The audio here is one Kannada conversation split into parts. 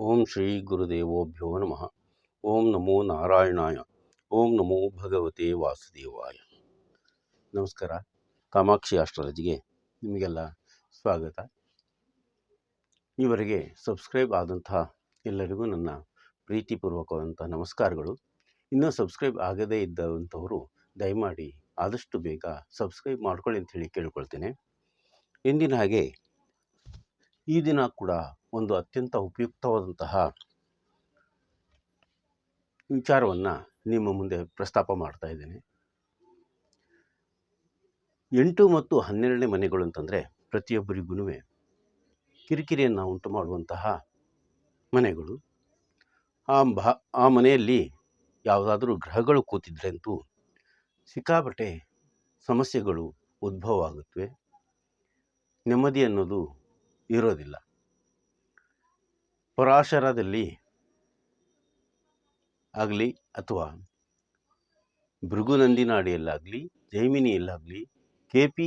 ಓಂ ಶ್ರೀ ಗುರುದೇವೋಭ್ಯೋ ನಮಃ. ಓಂ ನಮೋ ನಾರಾಯಣಾಯ. ಓಂ ನಮೋ ಭಗವತೆ ವಾಸುದೇವಾಯ. ನಮಸ್ಕಾರ. ಕಾಮಾಕ್ಷಿ ಆಸ್ಟ್ರಾಲಜಿಗೆ ನಿಮಗೆಲ್ಲ ಸ್ವಾಗತ. ಈವರೆಗೆ ಸಬ್ಸ್ಕ್ರೈಬ್ ಆದಂತಹ ಎಲ್ಲರಿಗೂ ನನ್ನ ಪ್ರೀತಿಪೂರ್ವಕವಾದಂಥ ನಮಸ್ಕಾರಗಳು. ಇನ್ನೂ ಸಬ್ಸ್ಕ್ರೈಬ್ ಆಗದೇ ಇದ್ದಂಥವರು ದಯಮಾಡಿ ಆದಷ್ಟು ಬೇಗ ಸಬ್ಸ್ಕ್ರೈಬ್ ಮಾಡ್ಕೊಳ್ಳಿ ಅಂತ ಹೇಳಿ ಕೇಳ್ಕೊಳ್ತೇನೆ. ಎಂದಿನ ಹಾಗೆ ಈ ದಿನ ಕೂಡ ಒಂದು ಅತ್ಯಂತ ಉಪಯುಕ್ತವಾದಂತಹ ವಿಚಾರವನ್ನು ನಿಮ್ಮ ಮುಂದೆ ಪ್ರಸ್ತಾಪ ಮಾಡ್ತಾ ಇದ್ದೇನೆ. ಎಂಟು ಮತ್ತು ಹನ್ನೆರಡನೇ ಮನೆಗಳು ಅಂತಂದರೆ ಪ್ರತಿಯೊಬ್ಬರಿಗೂ ಕಿರಿಕಿರಿಯನ್ನು ಉಂಟು ಮಾಡುವಂತಹ ಮನೆಗಳು. ಆ ಭಾ ಆ ಮನೆಯಲ್ಲಿ ಯಾವುದಾದರೂ ಗ್ರಹಗಳು ಕೂತಿದ್ರೆ ಅಂತೂ ಸಿಕ್ಕಾಪಟ್ಟೆ ಸಮಸ್ಯೆಗಳು ಉದ್ಭವ ಆಗುತ್ತವೆ ನೆಮ್ಮದಿ ಅನ್ನೋದು ಇರೋದಿಲ್ಲ. ಪರಾಶರದಲ್ಲಿ ಆಗಲಿ ಅಥವಾ ಭೃಗುನಂದಿನಾಡಿಯಲ್ಲಾಗಲಿ, ಜೈಮಿನಿಯಲ್ಲಾಗಲಿ ಕೆ ಪಿ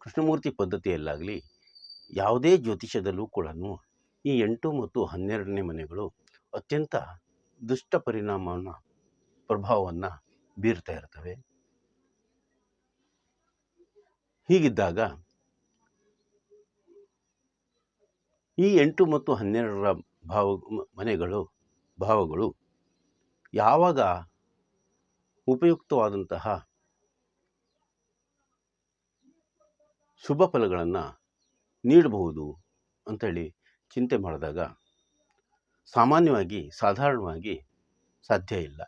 ಕೃಷ್ಣಮೂರ್ತಿ ಪದ್ಧತಿಯಲ್ಲಾಗಲಿ ಯಾವುದೇ ಜ್ಯೋತಿಷದಲ್ಲೂ ಕೂಡ ಈ ಎಂಟು ಮತ್ತು ಹನ್ನೆರಡನೇ ಮನೆಗಳು ಅತ್ಯಂತ ದುಷ್ಟ ಪರಿಣಾಮವನ್ನು ಪ್ರಭಾವವನ್ನು ಬೀರ್ತಾ ಇರ್ತವೆ. ಹೀಗಿದ್ದಾಗ ಈ ಎಂಟು ಮತ್ತು ಹನ್ನೆರಡರ ಭಾವ, ಮನೆಗಳು, ಭಾವಗಳು ಯಾವಾಗ ಉಪಯುಕ್ತವಾದಂತಹ ಶುಭ ಫಲಗಳನ್ನು ನೀಡಬಹುದು ಅಂಥೇಳಿ ಚಿಂತೆ ಮಾಡಿದಾಗ ಸಾಮಾನ್ಯವಾಗಿ, ಸಾಧಾರಣವಾಗಿ ಸಾಧ್ಯ ಇಲ್ಲ.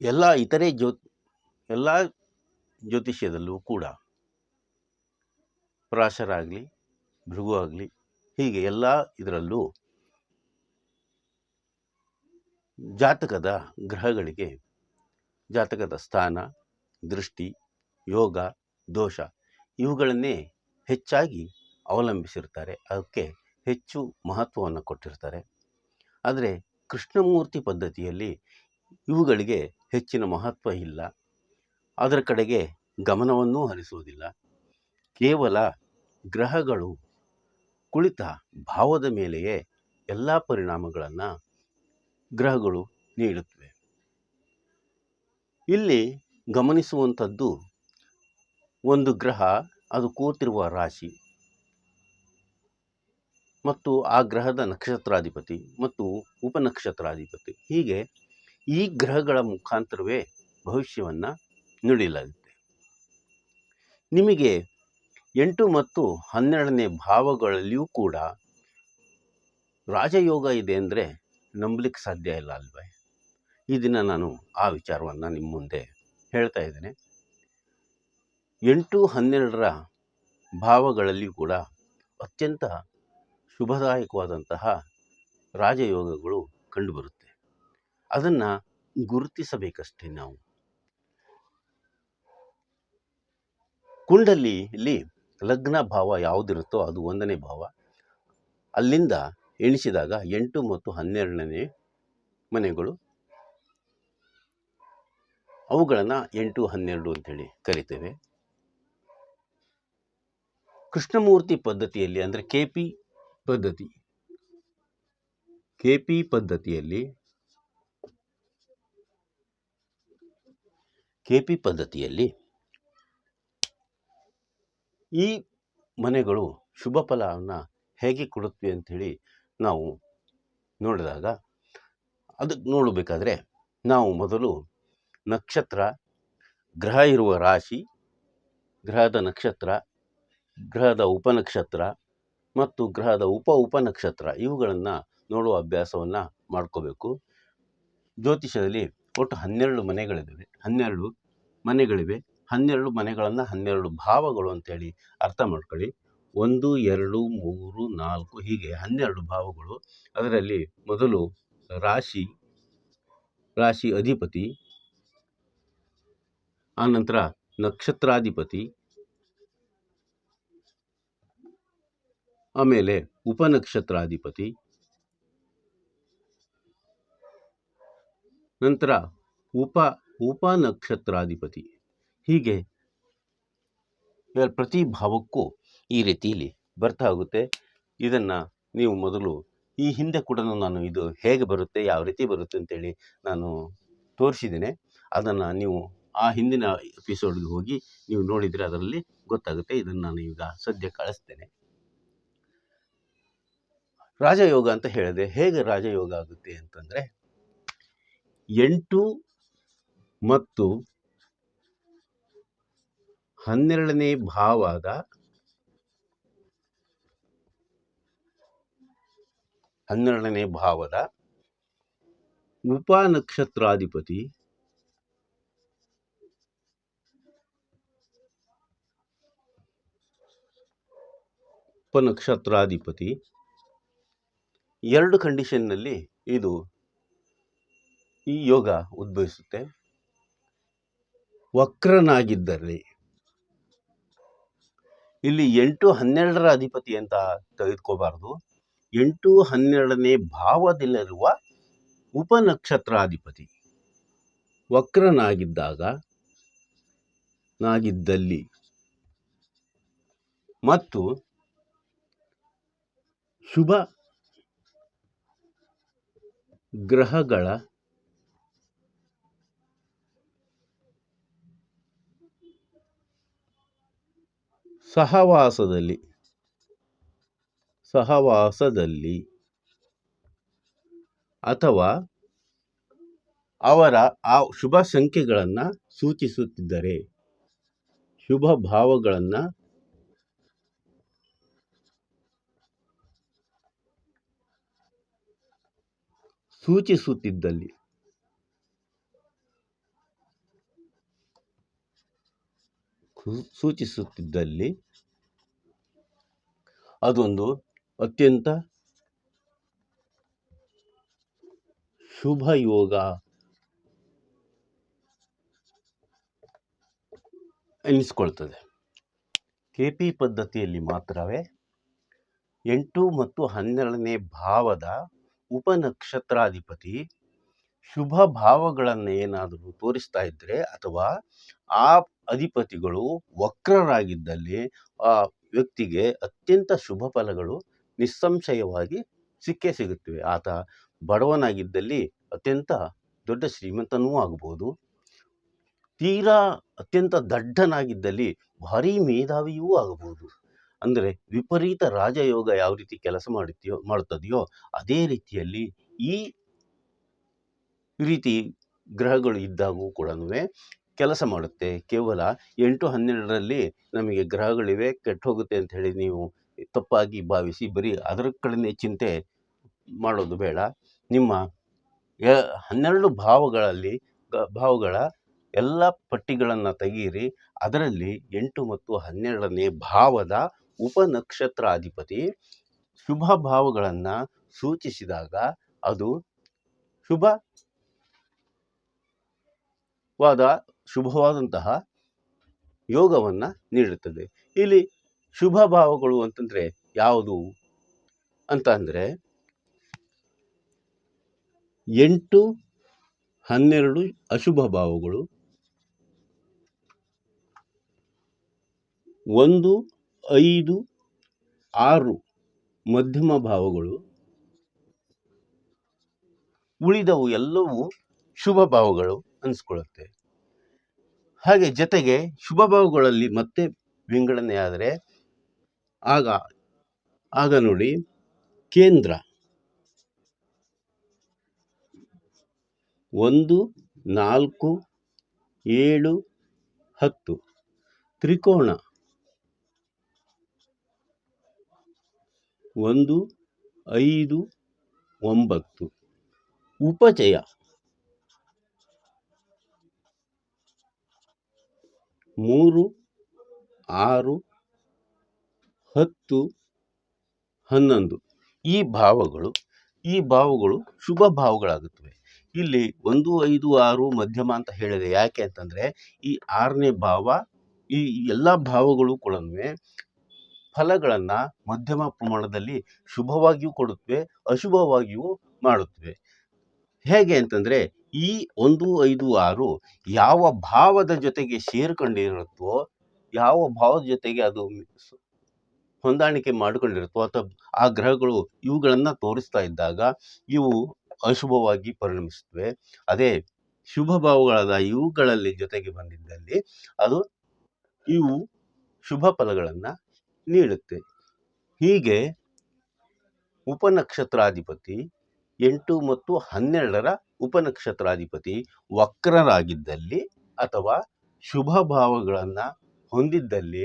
ಎಲ್ಲ ಇತರೆ ಜ್ಯೋ, ಎಲ್ಲ ಜ್ಯೋತಿಷ್ಯದಲ್ಲೂ ಕೂಡ ಪರಾಶರ ಆಗಲಿ ಭೃಗು ಆಗಲಿ, ಹೀಗೆ ಎಲ್ಲ ಇದರಲ್ಲೂ ಜಾತಕದ ಗ್ರಹಗಳಿಗೆ ಜಾತಕದ ಸ್ಥಾನ, ದೃಷ್ಟಿ, ಯೋಗ, ದೋಷ ಇವುಗಳನ್ನೇ ಹೆಚ್ಚಾಗಿ ಅವಲಂಬಿಸಿರ್ತಾರೆ. ಅದಕ್ಕೆ ಹೆಚ್ಚು ಮಹತ್ವವನ್ನು ಕೊಟ್ಟಿರ್ತಾರೆ. ಆದರೆ ಕೃಷ್ಣಮೂರ್ತಿ ಪದ್ಧತಿಯಲ್ಲಿ ಇವುಗಳಿಗೆ ಹೆಚ್ಚಿನ ಮಹತ್ವ ಇಲ್ಲ. ಅದರ ಕಡೆಗೆ ಗಮನವನ್ನೂ ಹರಿಸುವುದಿಲ್ಲ. ಕೇವಲ ಗ್ರಹಗಳು ಕುಳಿತ ಭಾವದ ಮೇಲೆಯೇ ಎಲ್ಲ ಪರಿಣಾಮಗಳನ್ನು ಗ್ರಹಗಳು ನೀಡುತ್ತವೆ. ಇಲ್ಲಿ ಗಮನಿಸುವಂಥದ್ದು ಒಂದು ಗ್ರಹ, ಅದು ಕೂತಿರುವ ರಾಶಿ ಮತ್ತು ಆ ಗ್ರಹದ ನಕ್ಷತ್ರಾಧಿಪತಿ ಮತ್ತು ಉಪನಕ್ಷತ್ರಾಧಿಪತಿ. ಹೀಗೆ ಈ ಗ್ರಹಗಳ ಮುಖಾಂತರವೇ ಭವಿಷ್ಯವನ್ನು ನುಡಿಯಲಾಗುತ್ತೆ. ನಿಮಗೆ ಎಂಟು ಮತ್ತು ಹನ್ನೆರಡನೇ ಭಾವಗಳಲ್ಲಿಯೂ ಕೂಡ ರಾಜಯೋಗ ಇದೆ ಅಂದರೆ ನಂಬಲಿಕ್ಕೆ ಸಾಧ್ಯ ಇಲ್ಲ ಅಲ್ವೇ? ಈ ದಿನ ನಾನು ಆ ವಿಚಾರವನ್ನು ನಿಮ್ಮ ಮುಂದೆ ಹೇಳ್ತಾ ಇದ್ದೇನೆ. ಎಂಟು ಹನ್ನೆರಡರ ಭಾವಗಳಲ್ಲಿಯೂ ಕೂಡ ಅತ್ಯಂತ ಶುಭದಾಯಕವಾದಂತಹ ರಾಜಯೋಗಗಳು ಕಂಡುಬರುತ್ತೆ. ಅದನ್ನು ಗುರುತಿಸಬೇಕಷ್ಟೇ ನಾವು. ಕುಂಡಲಿಯಲ್ಲಿ ಲಗ್ನ ಭಾವ ಯಾವುದಿರುತ್ತೋ ಅದು ಒಂದನೇ ಭಾವ. ಅಲ್ಲಿಂದ ಎಣಿಸಿದಾಗ ಎಂಟು ಮತ್ತು ಹನ್ನೆರಡನೇ ಮನೆಗಳು. ಅವುಗಳನ್ನು ಎಂಟು, ಹನ್ನೆರಡು ಅಂತೇಳಿ ಕರಿತೇವೆ. ಕೃಷ್ಣಮೂರ್ತಿ ಪದ್ಧತಿಯಲ್ಲಿ ಅಂದರೆ ಕೆ ಪಿ ಪದ್ಧತಿ. ಕೆ ಪಿ ಪದ್ಧತಿಯಲ್ಲಿ ಕೆ ಪಿ ಪದ್ಧತಿಯಲ್ಲಿ ಈ ಮನೆಗಳು ಶುಭ ಫಲವನ್ನು ಹೇಗೆ ಕೊಡುತ್ತವೆ ಅಂಥೇಳಿ ನಾವು ನೋಡಿದಾಗ ಅದಕ್ಕೆ ನೋಡಬೇಕಾದ್ರೆ ನಾವು ಮೊದಲು ನಕ್ಷತ್ರ, ಗ್ರಹ ಇರುವ ರಾಶಿ, ಗ್ರಹದ ನಕ್ಷತ್ರ, ಗ್ರಹದ ಉಪನಕ್ಷತ್ರ ಮತ್ತು ಗ್ರಹದ ಉಪ ಉಪನಕ್ಷತ್ರ ಇವುಗಳನ್ನು ನೋಡುವ ಅಭ್ಯಾಸವನ್ನು ಮಾಡ್ಕೋಬೇಕು. ಜ್ಯೋತಿಷ್ಯದಲ್ಲಿ ಒಟ್ಟು ಹನ್ನೆರಡು ಮನೆಗಳಿವೆ ಹನ್ನೆರಡು ಮನೆಗಳಿವೆ. ಹನ್ನೆರಡು ಮನೆಗಳನ್ನು ಹನ್ನೆರಡು ಭಾವಗಳು ಅಂತೇಳಿ ಅರ್ಥ ಮಾಡ್ಕೊಳ್ಳಿ. ಒಂದು, ಎರಡು, ಮೂರು, ನಾಲ್ಕು ಹೀಗೆ ಹನ್ನೆರಡು ಭಾವಗಳು. ಅದರಲ್ಲಿ ಮೊದಲು ರಾಶಿ ರಾಶಿ ಅಧಿಪತಿ, ಆನಂತರ ನಕ್ಷತ್ರಾಧಿಪತಿ, ಆಮೇಲೆ ಉಪನಕ್ಷತ್ರಾಧಿಪತಿ, ನಂತರ ಉಪ, ಉಪನಕ್ಷತ್ರಾಧಿಪತಿ. ಹೀಗೆ ಪ್ರತಿ ಭಾವಕ್ಕೂ ಈ ರೀತಿಯಲ್ಲಿ ಬರ್ತಾ ಹೋಗುತ್ತೆ. ಇದನ್ನು ನೀವು ಮೊದಲು ಈ ಹಿಂದೆ ಕೂಡ ನಾನು ಇದು ಹೇಗೆ ಬರುತ್ತೆ, ಯಾವ ರೀತಿ ಬರುತ್ತೆ ಅಂತೇಳಿ ನಾನು ತೋರಿಸಿದ್ದೇನೆ. ಅದನ್ನು ನೀವು ಆ ಹಿಂದಿನ ಎಪಿಸೋಡ್ಗೆ ಹೋಗಿ ನೀವು ನೋಡಿದರೆ ಅದರಲ್ಲಿ ಗೊತ್ತಾಗುತ್ತೆ. ಇದನ್ನು ನಾನು ಈಗ ಸದ್ಯ ಕಳಿಸ್ತೇನೆ. ರಾಜಯೋಗ ಅಂತ ಹೇಳಿದೆ ಹೇಗೆ ರಾಜಯೋಗ ಆಗುತ್ತೆ ಅಂತಂದರೆ, ಎಂಟು ಮತ್ತು ಹನ್ನೆರಡನೇ ಭಾವದ ಹನ್ನೆರಡನೇ ಭಾವದ ಉಪನಕ್ಷತ್ರಾಧಿಪತಿ ಉಪನಕ್ಷತ್ರಾಧಿಪತಿ ಎರಡು ಕಂಡೀಷನ್ನಲ್ಲಿ ಇದು ಈ ಯೋಗ ಉದ್ಭವಿಸುತ್ತೆ. ವಕ್ರನಾಗಿದ್ದಲ್ಲಿ ಇಲ್ಲಿ ಎಂಟು ಹನ್ನೆರಡರ ಅಧಿಪತಿ ಅಂತ ತೆಗೆದುಕೋಬಾರ್ದು ಎಂಟು ಹನ್ನೆರಡನೇ ಭಾವದಲ್ಲಿರುವ ಉಪನಕ್ಷತ್ರಾಧಿಪತಿ. ವಕ್ರನಾಗಿದ್ದಾಗ, ನಾಗಿದ್ದಲ್ಲಿ. ಮತ್ತು ಶುಭ ಗ್ರಹಗಳ ಸಹವಾಸದಲ್ಲಿ. ಸಹವಾಸದಲ್ಲಿ. ಅಥವಾ ಅವರ ಆ ಶುಭ ಸಂಖ್ಯೆಗಳನ್ನು ಸೂಚಿಸುತ್ತಿದ್ದರೆ ಶುಭ ಭಾವಗಳನ್ನು ಸೂಚಿಸುತ್ತಿದ್ದಲ್ಲಿ. ಸೂಚಿಸುತ್ತಿದ್ದಲ್ಲಿ ಅದೊಂದು ಅತ್ಯಂತ ಶುಭ ಯೋಗ. ಎನಿಸ್ಕೊಳ್ತದೆ. ಕೆ ಪಿ ಪದ್ಧತಿಯಲ್ಲಿ ಮಾತ್ರವೇ ಎಂಟು ಮತ್ತು ಹನ್ನೆರಡನೇ ಭಾವದ ಉಪನಕ್ಷತ್ರಾಧಿಪತಿ ಶುಭ ಭಾವಗಳನ್ನು ಏನಾದರೂ ತೋರಿಸ್ತಾ ಇದ್ದರೆ ಅಥವಾ ಆ ಅಧಿಪತಿಗಳು ವಕ್ರರಾಗಿದ್ದಲ್ಲಿ ಆ ವ್ಯಕ್ತಿಗೆ ಅತ್ಯಂತ ಶುಭ ಫಲಗಳು ನಿಸ್ಸಂಶಯವಾಗಿ ಸಿಕ್ಕೇ ಸಿಗುತ್ತವೆ. ಆತ ಬಡವನಾಗಿದ್ದಲ್ಲಿ ಅತ್ಯಂತ ದೊಡ್ಡ ಶ್ರೀಮಂತನೂ ಆಗಬಹುದು ತೀರಾ ಅತ್ಯಂತ ದಡ್ಡನಾಗಿದ್ದಲ್ಲಿ ಭಾರೀ ಮೇಧಾವಿಯೂ ಆಗಬಹುದು ಅಂದರೆ ವಿಪರೀತ ರಾಜಯೋಗ ಯಾವ ರೀತಿ ಕೆಲಸ ಮಾಡುತ್ತೆಯೋ, ಮಾಡುತ್ತದೆಯೋ ಅದೇ ರೀತಿಯಲ್ಲಿ ಈ ರೀತಿ ಗ್ರಹಗಳು ಇದ್ದಾಗೂ ಕೂಡ ಕೆಲಸ ಮಾಡುತ್ತೆ. ಕೇವಲ ಎಂಟು ಹನ್ನೆರಡರಲ್ಲಿ ನಮಗೆ ಗ್ರಹಗಳಿವೆ ಕೆಟ್ಟು ಹೋಗುತ್ತೆ ಅಂತ ಹೇಳಿ ನೀವು ತಪ್ಪಾಗಿ ಭಾವಿಸಿ ಬರೀ ಅದರ ಕಡೆಯೇ ಚಿಂತೆ ಮಾಡೋದು ಬೇಡ. ನಿಮ್ಮ ಹನ್ನೆರಡು ಭಾವಗಳಲ್ಲಿ ಭಾವಗಳ ಎಲ್ಲ ಪಟ್ಟಿಗಳನ್ನು ತೆಗೀರಿ. ಅದರಲ್ಲಿ ಎಂಟು ಮತ್ತು ಹನ್ನೆರಡನೇ ಭಾವದ ಉಪನಕ್ಷತ್ರಾಧಿಪತಿ ಶುಭ ಭಾವಗಳನ್ನು ಸೂಚಿಸಿದಾಗ ಅದು ಶುಭವಾದ ಶುಭವಾದಂತಹ ಯೋಗವನ್ನು ನೀಡುತ್ತದೆ. ಇಲ್ಲಿ ಶುಭ ಭಾವಗಳು ಅಂತಂದರೆ ಯಾವುದು ಅಂತ ಅಂದರೆ ಎಂಟು, ಹನ್ನೆರಡು ಅಶುಭ ಭಾವಗಳು, ಒಂದು, ಐದು, ಆರು ಮಧ್ಯಮ ಭಾವಗಳು, ಉಳಿದವು ಎಲ್ಲವೂ ಶುಭ ಭಾವಗಳು ಅನಿಸ್ಕೊಳ್ಳುತ್ತೆ ಹಾಗೆ ಜೊತೆಗೆ ಶುಭ ಭಾವಗಳಲ್ಲಿ ಮತ್ತೆ ವಿಂಗಡಣೆ ಆದರೆ ಆಗ ಆಗ ನೋಡಿ, ಕೇಂದ್ರ ಒಂದು, ನಾಲ್ಕು, ಏಳು, ಹತ್ತು. ತ್ರಿಕೋಣ ಒಂದು, ಐದು, ಒಂಬತ್ತು. ಉಪಚಯ ಮೂರು, ಆರು, ಹತ್ತು, ಹನ್ನೊಂದು. ಈ ಭಾವಗಳು ಈ ಭಾವಗಳು ಶುಭ ಭಾವಗಳಾಗುತ್ತವೆ. ಇಲ್ಲಿ ಒಂದು, ಐದು, ಆರು ಮಧ್ಯಮ ಅಂತ ಹೇಳಿದೆ. ಯಾಕೆ ಅಂತಂದರೆ ಈ ಆರನೇ ಭಾವ, ಈ ಎಲ್ಲ ಭಾವಗಳು ಕೂಡ ಫಲಗಳನ್ನು ಮಧ್ಯಮ ಪ್ರಮಾಣದಲ್ಲಿ ಶುಭವಾಗಿಯೂ ಕೊಡುತ್ತವೆ, ಅಶುಭವಾಗಿಯೂ ಮಾಡುತ್ತವೆ. ಹೇಗೆ ಅಂತಂದರೆ ಈ ಒಂದು ಐದು ಆರು ಯಾವ ಭಾವದ ಜೊತೆಗೆ ಸೇರ್ಕೊಂಡಿರುತ್ತೋ, ಯಾವ ಭಾವದ ಜೊತೆಗೆ ಅದು ಹೊಂದಾಣಿಕೆ ಮಾಡಿಕೊಂಡಿರುತ್ತೋ, ಅಥವಾ ಆ ಗ್ರಹಗಳು ಇವುಗಳನ್ನು ತೋರಿಸ್ತಾ ಇದ್ದಾಗ ಇವು ಅಶುಭವಾಗಿ ಪರಿಣಮಿಸುತ್ತವೆ. ಅದೇ ಶುಭ ಭಾವಗಳಾದ ಇವುಗಳಲ್ಲಿ ಜೊತೆಗೆ ಬಂದಿದ್ದಲ್ಲಿ ಅದು ಇವು ಶುಭ ಫಲಗಳನ್ನು ನೀಡುತ್ತೆ. ಹೀಗೆ ಉಪನಕ್ಷತ್ರಾಧಿಪತಿ ಎಂಟು ಮತ್ತು ಹನ್ನೆರಡರ ಉಪನಕ್ಷತ್ರಾಧಿಪತಿ ವಕ್ರರಾಗಿದ್ದಲ್ಲಿ ಅಥವಾ ಶುಭ ಭಾವಗಳನ್ನು ಹೊಂದಿದ್ದಲ್ಲಿ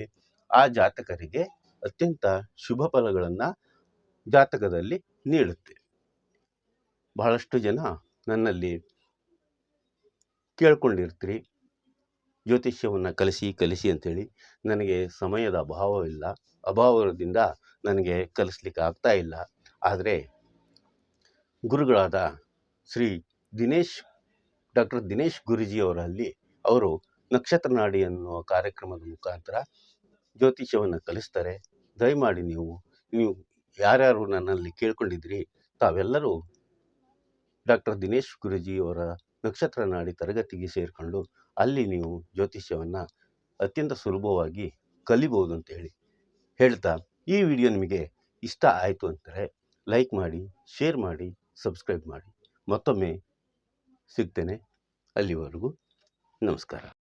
ಆ ಜಾತಕರಿಗೆ ಅತ್ಯಂತ ಶುಭ ಫಲಗಳನ್ನು ಜಾತಕದಲ್ಲಿ ನೀಡುತ್ತೆ. ಬಹಳಷ್ಟು ಜನ ನನ್ನಲ್ಲಿ ಕೇಳ್ಕೊಂಡಿರ್ತೀರಿ. ಜ್ಯೋತಿಷ್ಯವನ್ನು ಕಲಿಸಿ ಕಲಿಸಿ ಅಂತೇಳಿ ನನಗೆ ಸಮಯದ ಅಭಾವವಿಲ್ಲ. ಅಭಾವದಿಂದ ನನಗೆ ಕಲಿಸ್ಲಿಕ್ಕೆ ಆಗ್ತಾ ಇಲ್ಲ. ಆದರೆ ಗುರುಗಳಾದ ಶ್ರೀ ದಿನೇಶ್, ಡಾಕ್ಟರ್ ದಿನೇಶ್ ಗುರುಜಿಯವರಲ್ಲಿ ಅವರು ನಕ್ಷತ್ರ ನಾಡಿ ಅನ್ನುವ ಕಾರ್ಯಕ್ರಮದ ಮುಖಾಂತರ ಜ್ಯೋತಿಷ್ಯವನ್ನು ಕಲಿಸ್ತಾರೆ. ದಯಮಾಡಿ ನೀವು ನೀವು ಯಾರ್ಯಾರು ನನ್ನಲ್ಲಿ ಕೇಳ್ಕೊಂಡಿದ್ರಿ ತಾವೆಲ್ಲರೂ ಡಾಕ್ಟರ್ ದಿನೇಶ್ ಗುರುಜಿಯವರ ನಕ್ಷತ್ರ ನಾಡಿ ತರಗತಿಗೆ ಸೇರಿಕೊಂಡು ಅಲ್ಲಿ ನೀವು ಜ್ಯೋತಿಷ್ಯವನ್ನು ಅತ್ಯಂತ ಸುಲಭವಾಗಿ ಕಲಿಬಹುದು ಅಂತ ಹೇಳಿ ಹೇಳ್ತಾ ಈ ವಿಡಿಯೋ ನಿಮಗೆ ಇಷ್ಟ ಆಯಿತು ಅಂತಾರೆ. ಲೈಕ್ ಮಾಡಿ, ಶೇರ್ ಮಾಡಿ, ಸಬ್ಸ್ಕ್ರೈಬ್ ಮಾಡಿ. ಮತ್ತೊಮ್ಮೆ ಸಿಗ್ತೇನೆ ಅಲ್ಲಿವರೆಗೂ. ನಮಸ್ಕಾರ.